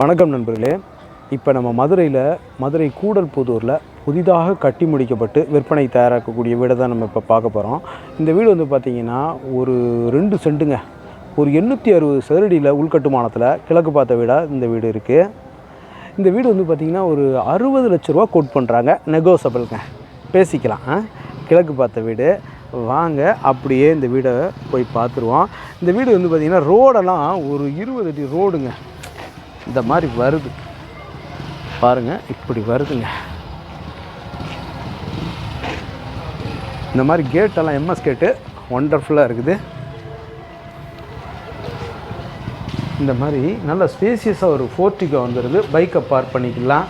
வணக்கம் நண்பர்களே. இப்போ நம்ம மதுரையில் மதுரை கூடல்புதூரில் புதிதாக கட்டி முடிக்கப்பட்டு விற்பனை தயாராக்கக்கூடிய வீடை தான் நம்ம இப்போ பார்க்க போகிறோம் இந்த வீடு வந்து பார்த்திங்கன்னா ஒரு ரெண்டு சென்ட்டுங்க ஒரு எண்ணூற்றி அறுபது சதுரடியில் உள்கட்டுமானத்தில் கிழக்கு பார்த்த வீடாக இந்த வீடு இருக்குது இந்த வீடு வந்து பார்த்திங்கன்னா ஒரு அறுபது லட்ச ரூபா கோட் பண்ணுறாங்க நெகோசபிள்ங்க பேசிக்கலாம். கிழக்கு பார்த்த வீடு. வாங்க அப்படியே இந்த வீடை போய் பார்த்துருவோம். இந்த வீடு வந்து பார்த்திங்கன்னா ரோடெல்லாம் ஒரு இருபது அடி ரோடுங்க இந்த மாதிரி வருது. பாருங்கள் இப்படி வருதுங்க. இந்த மாதிரி கேட்டெல்லாம் எம்எஸ் கேட்டு ஒண்டர்ஃபுல்லாக இருக்குது. இந்த மாதிரி நல்ல ஸ்பேசியஸாக ஒரு ஃபோர்ட்டிகோ வந்துடுது பைக்கை பார்க் பண்ணிக்கலாம்.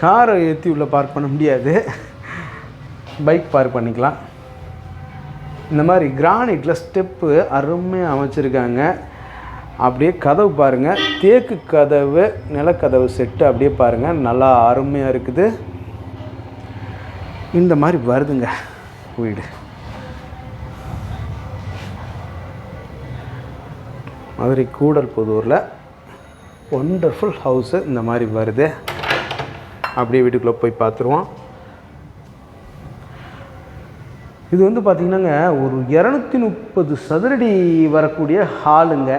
காரை ஏற்றி உள்ளே பார்க் பண்ண முடியாது. பைக் பார்க் பண்ணிக்கலாம். இந்த மாதிரி கிரானைட்டில் ஸ்டெப்பு அருமையாக அமைச்சிருக்காங்க. அப்படியே கதவு பாருங்கள் தேக்கு கதவு நிலக்கதவு செட்டு அப்படியே பாருங்கள் நல்லா அருமையாக இருக்குது. இந்த மாதிரி வருதுங்க வீடு. மதுரை கூடல் புதூரில் ஒண்டர்ஃபுல் ஹவுஸு இந்த மாதிரி வருது. அப்படியே வீட்டுக்குள்ளே போய் பார்த்துருவோம் இது வந்து பார்த்திங்கன்னாங்க ஒரு இரநூத்தி முப்பது சதுரடி வரக்கூடிய ஹாலுங்க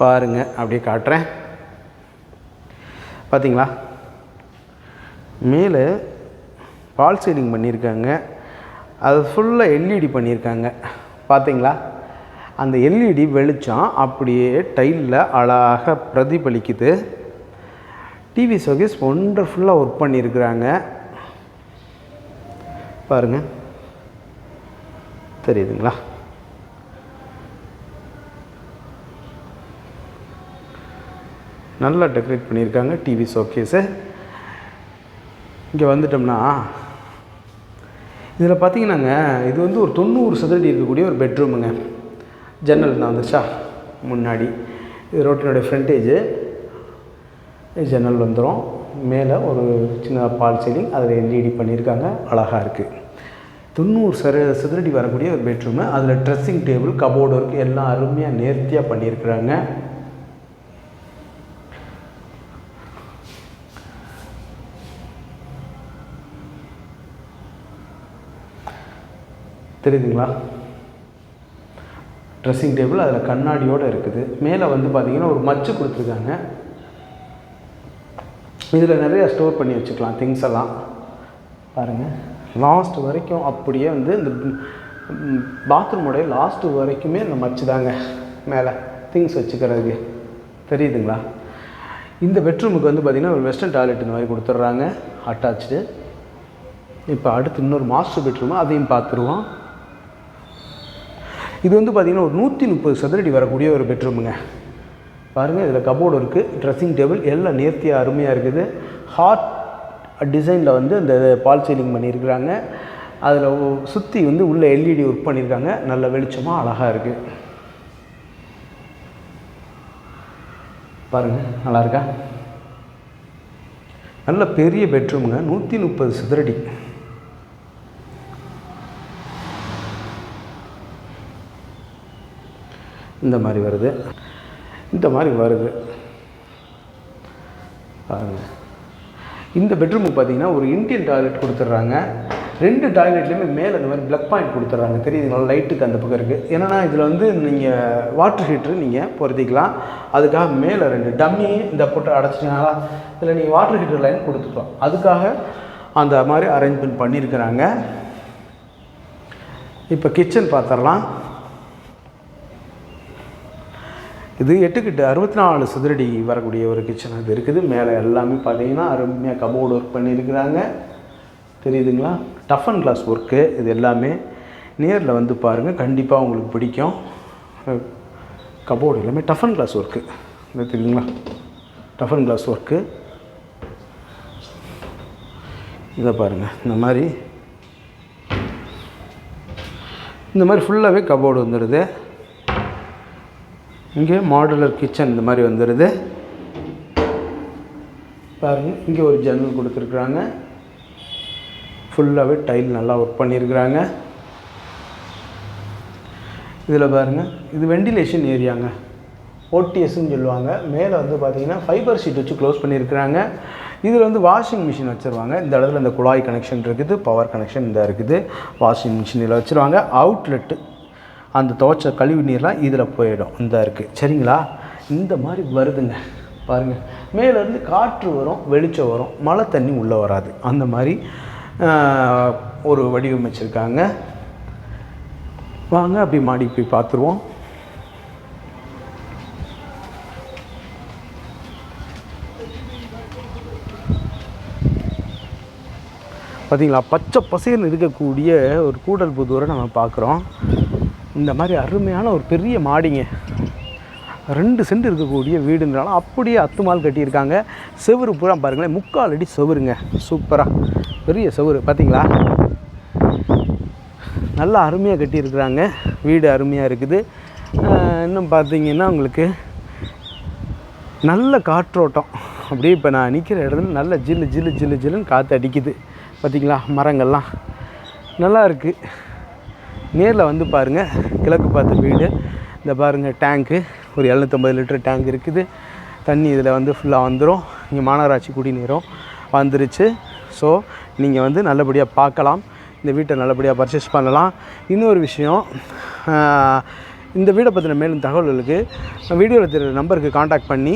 பாருங்கள் அப்படியே காட்டுறேன். பார்த்தீங்களா மேலே பால் சீலிங் பண்ணியிருக்காங்க. அது ஃபுல்லாக எல்இடி பண்ணியிருக்காங்க. பார்த்தீங்களா அந்த எல்இடி வெளிச்சம் அப்படியே டைலில் அழகாக பிரதிபலிக்குது. டிவி சர்வீஸ் ஒண்டர்ஃபுல்லாக ஒர்க் பண்ணியிருக்கிறாங்க. பாருங்கள் தெரியுதுங்களா? நல்லா டெக்கரேட் பண்ணியிருக்காங்க. டிவி ஷோகேஸு இங்கே வந்துட்டோம்னா இதில் பார்த்தீங்கன்னாங்க இது வந்து ஒரு தொண்ணூறு சதுரடி இருக்கக்கூடிய ஒரு பெட்ரூமுங்க ஜன்னல் தான் வந்துச்சா முன்னாடி. இது ரோட்டினுடைய ஃப்ரண்டேஜு ஜன்னல் வந்துடும் மேலே ஒரு சின்ன பால் சீலிங் அதில் எல்இடி பண்ணியிருக்காங்க. அழகாக இருக்குது தொண்ணூறு சர சதுரடி வரக்கூடிய ஒரு பெட்ரூமு அதில் ட்ரெஸ்ஸிங் டேபிள் கபோர்டு இருக்குது எல்லாம் அருமையாக நேர்த்தியாக பண்ணியிருக்கிறாங்க. தெரியுதுங்களா? ட்ரெஸ்ஸிங் டேபிள் அதில் கண்ணாடியோடு இருக்குது. மேலே வந்து பார்த்திங்கன்னா ஒரு மச்சு கொடுத்துருக்காங்க. இதில் நிறைய ஸ்டோர் பண்ணி வச்சுக்கலாம் திங்ஸ் எல்லாம். பாருங்கள் லாஸ்ட் வரைக்கும் அப்படியே வந்து இந்த பாத்ரூமோடைய லாஸ்ட்டு வரைக்குமே இந்த மச்சு தாங்க. மேலே திங்ஸ் வச்சுக்கிறதுக்கு. தெரியுதுங்களா? இந்த பெட்ரூமுக்கு வந்து பார்த்திங்கன்னா ஒரு வெஸ்டர்ன் டாய்லெட் இந்த மாதிரி கொடுத்துட்றாங்க. அட்டாச்சு இப்போ அடுத்து இன்னொரு மாஸ்டர் பெட்ரூமு அதையும் பார்த்துருவோம் இது வந்து பார்த்திங்கன்னா ஒரு நூற்றி முப்பது சதுரடி வரக்கூடிய ஒரு பெட்ரூமுங்க. பாருங்கள் இதில் கபோர்டு இருக்குது ட்ரெஸ்ஸிங் டேபிள் எல்லாம் நேர்த்தியாக அருமையாக இருக்குது. ஹார்ட் டிசைனில் வந்து இந்த பால் சீலிங் பண்ணியிருக்கிறாங்க. அதில் சுற்றி வந்து உள்ளே எல்இடி ஒர்க் பண்ணியிருக்காங்க. நல்ல வெளிச்சமாக அழகாக இருக்குது பாருங்கள் நல்லா இருக்கா? நல்ல பெரிய பெட்ரூமுங்க நூற்றி முப்பது சதுரடி. இந்த மாதிரி வருது. இந்த மாதிரி வருது. பாருங்கள் இந்த பெட்ரூமுக்கு பார்த்தீங்கன்னா ஒரு இந்தியன் டாய்லெட் கொடுத்துட்றாங்க. ரெண்டு டாய்லெட்லேயுமே மேலே இந்த மாதிரி ப்ளக் பாயிண்ட் கொடுத்துட்றாங்க. தெரியுதுங்களா லைட்டுக்கு அந்த பக்கம் இருக்குது என்னென்னா இதில் வந்து நீங்கள் வாட்டர் ஹீட்ரு நீங்கள் பொருத்திக்கலாம். அதுக்காக மேலே ரெண்டு டம்மி இந்த போட்டு அடைச்சிட்டனால இதில் நீங்கள் வாட்டர் ஹீட்டர் லைன் கொடுத்துக்கலாம். அதுக்காக அந்த மாதிரி அரேஞ்ச்மெண்ட் பண்ணியிருக்கிறாங்க இப்போ கிச்சன் பார்த்துடலாம். இது எட்டுக்கிட்டு அறுபத்தி நாலு சதுரடி வரக்கூடிய ஒரு கிச்சன் அது இருக்குது. மேலே எல்லாமே பார்த்தீங்கன்னா அருமையாக கபோர்டு ஒர்க் பண்ணியிருக்கிறாங்க. தெரியுதுங்களா? டஃப் அண்ட் கிளாஸ் ஒர்க்கு இது எல்லாமே. நேரில் வந்து பாருங்கள் கண்டிப்பாக உங்களுக்கு பிடிக்கும். கபோர்டு எல்லாமே டஃப் அண்ட் கிளாஸ் ஒர்க்கு இது தெரியுங்களா டஃப் அண்ட் கிளாஸ் ஒர்க்கு இதை பாருங்கள் இந்த மாதிரி. இந்த மாதிரி ஃபுல்லாகவே கபோர்டு வந்துடுது இங்கே மாடுலர் கிச்சன் இந்த மாதிரி வந்துடுது பாருங்கள் இங்கே ஒரு ஜன்னல் கொடுத்துருக்குறாங்க. ஃபுல்லாகவே டைல் நல்லா ஒர்க் பண்ணியிருக்கிறாங்க. இதில் பாருங்கள் இது வெண்டிலேஷன் ஏரியாங்க ஓடிஎஸ்ன்னு சொல்லுவாங்க. மேலே வந்து பார்த்திங்கன்னா ஃபைபர் ஷீட் வச்சு க்ளோஸ் பண்ணியிருக்கிறாங்க. இதில் வந்து வாஷிங் மிஷின் வச்சுருவாங்க. இந்த இடத்துல இந்த குழாய் கனெக்ஷன் இருக்குது பவர் கனெக்ஷன் இந்த இருக்குது. வாஷிங் மிஷின் இதில் வச்சுருவாங்க. அவுட்லெட்டு அந்த துவைச்ச கழிவு நீர்லாம் இதில் போயிடும். இந்த இருக்குது சரிங்களா? இந்த மாதிரி வருதுங்க. பாருங்கள் மேலேருந்து காற்று வரும் வெளிச்சம் வரும் மழை தண்ணி உள்ளே வராது. அந்த மாதிரி ஒரு வடிவமைச்சிருக்காங்க. வாங்க அப்படி மாடி போய் பார்த்துருவோம் பார்த்தீங்களா பச்சை பசேர்னு இருக்கக்கூடிய ஒரு கூடல் புதூரை நம்ம பார்க்குறோம் இந்த மாதிரி அருமையான ஒரு பெரிய மாடிங்க. ரெண்டு சென்ட் இருக்கக்கூடிய வீடுன்றாலும் அப்படியே அத்துமால் கட்டியிருக்காங்க. செவரு பூரா பாருங்களேன் முக்கால் அடி செவருங்க. சூப்பராக பெரிய செவரு பார்த்தீங்களா நல்லா அருமையாக கட்டியிருக்கிறாங்க. வீடு அருமையாக இருக்குது. இன்னும் பார்த்தீங்கன்னா உங்களுக்கு நல்ல காற்றோட்டம். அப்படியே இப்போ நான் நிற்கிற இடத்துல நல்ல ஜில்லு ஜில்லு ஜில்லு ஜில்லுன்னு காற்று அடிக்குது. பார்த்தீங்களா மரங்கள்லாம். நல்லா இருக்குது நேரில் வந்து பாருங்கள் கிழக்கு பார்த்த வீடு. இந்த பாருங்கள் டேங்க்கு ஒரு எழுநூற்றம்பது லிட்டர் டேங்க் இருக்குது. தண்ணி இதில் வந்து ஃபுல்லாக வந்துடும் இங்கே மாநகராட்சி குடிநீரும் வந்துருச்சு. ஸோ நீங்கள் வந்து நல்லபடியாக பார்க்கலாம். இந்த வீட்டை நல்லபடியாக பர்ச்சேஸ் பண்ணலாம். இன்னொரு விஷயம் இந்த வீடை பற்றின மேலும் தகவல்களுக்கு வீடியோவில் தெரியுற நம்பருக்கு காண்டாக்ட் பண்ணி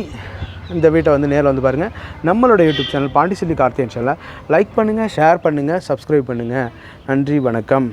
இந்த வீட்டை வந்து நேரில் வந்து பாருங்கள் நம்மளோட யூடியூப் சேனல் பாண்டிச்செல்வி கார்த்தியன் சேனலை லைக் பண்ணுங்கள் ஷேர் பண்ணுங்கள் சப்ஸ்கிரைப் பண்ணுங்கள் நன்றி வணக்கம்.